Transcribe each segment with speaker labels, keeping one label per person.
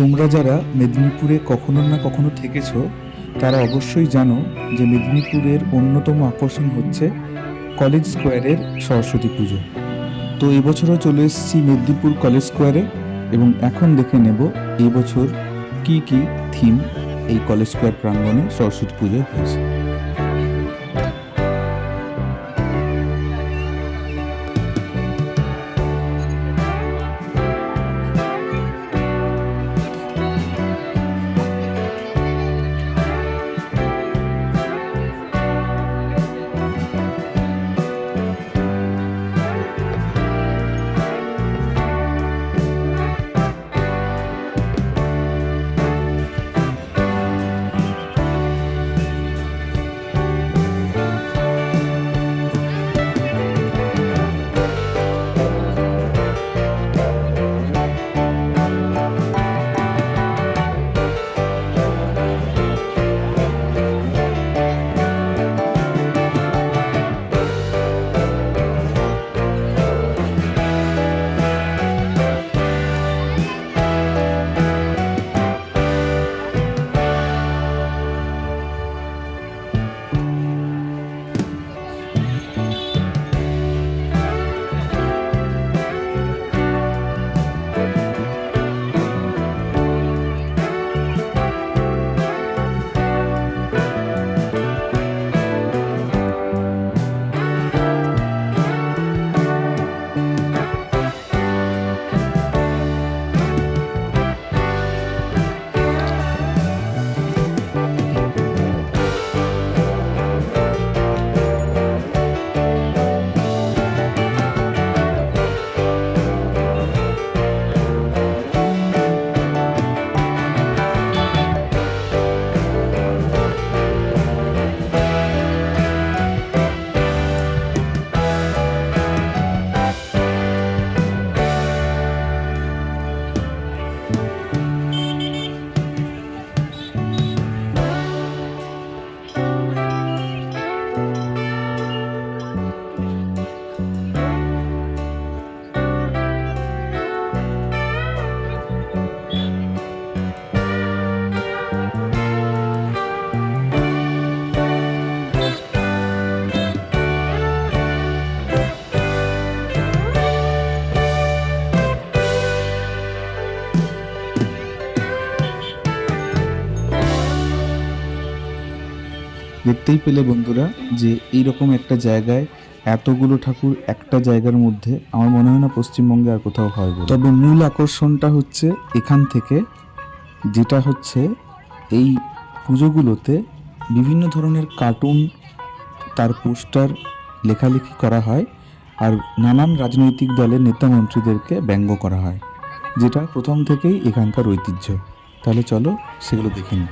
Speaker 1: তোমরা যারা মেদিনীপুরে কখনো না কখনো থেকেছ, তারা অবশ্যই জানো যে মেদিনীপুরের অন্যতম আকর্ষণ হচ্ছে কলেজ স্কোয়ারের সরস্বতী পুজো। তো এবছরও চলে এসেছি মেদিনীপুর কলেজ স্কোয়ারে এবং এখন দেখে নেব এবছর কি কি থিম এই কলেজ স্কোয়ার প্রাঙ্গণে সরস্বতী পুজো হয়েছে। দেখতেই পেলে বন্ধুরা যে এইরকম একটা জায়গায় এতগুলো ঠাকুর একটা জায়গার মধ্যে আমার মনে হয় না পশ্চিমবঙ্গে আর কোথাও হয়। তবে মূল আকর্ষণটা হচ্ছে এখান থেকে, যেটা হচ্ছে এই পুজোগুলোতে বিভিন্ন ধরনের কার্টুন, তার পোস্টার, লেখালেখি করা হয় আর নানান রাজনৈতিক দলের নেতা মন্ত্রীদেরকে ব্যঙ্গ করা হয়, যেটা প্রথম থেকেই এখানকার ঐতিহ্য তাহলে চলো সেগুলো দেখে নিই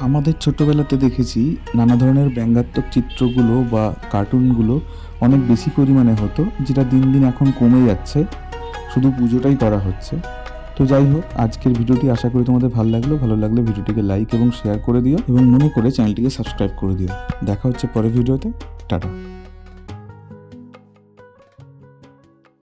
Speaker 1: আমাদের ছোটবেলাতে দেখেছি নানা ধরনের ব্যঙ্গাত্মক চিত্রগুলো বা কার্টুনগুলো অনেক বেশি পরিমাণে হতো, যেটা দিন দিন এখন কমে যাচ্ছে। শুধু পুজোটাই করা হচ্ছে। তো যাই হোক, আজকের ভিডিওটি আশা করি তোমাদের ভালো লাগল। ভালো লাগলে ভিডিওটিকে লাইক এবং শেয়ার করে দিও এবং মনে করে চ্যানেলটিকে সাবস্ক্রাইব করে দিও। দেখা হচ্ছে পরের ভিডিওতে। টাটা।